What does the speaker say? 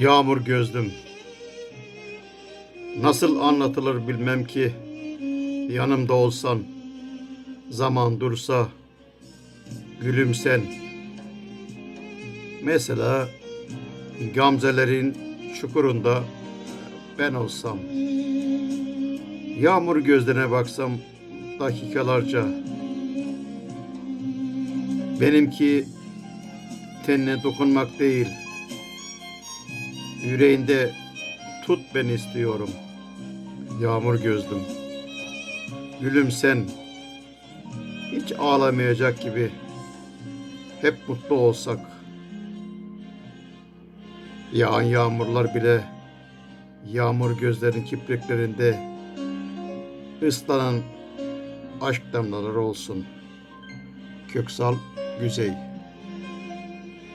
Yağmur gözlüm. Nasıl anlatılır bilmem ki. Yanımda olsan, zaman dursa, gülümsen. Mesela gamzelerin çukurunda ben olsam. Yağmur gözlerine baksam dakikalarca. Benimki tenine dokunmak değil. Yüreğinde tut ben istiyorum. Yağmur gözlüm. Gülüm sen. Hiç ağlamayacak gibi. Hep mutlu olsak. Yağan yağmurlar bile yağmur gözlerin kipriklerinde ıslanan aşk damlaları olsun. Köksal Güzey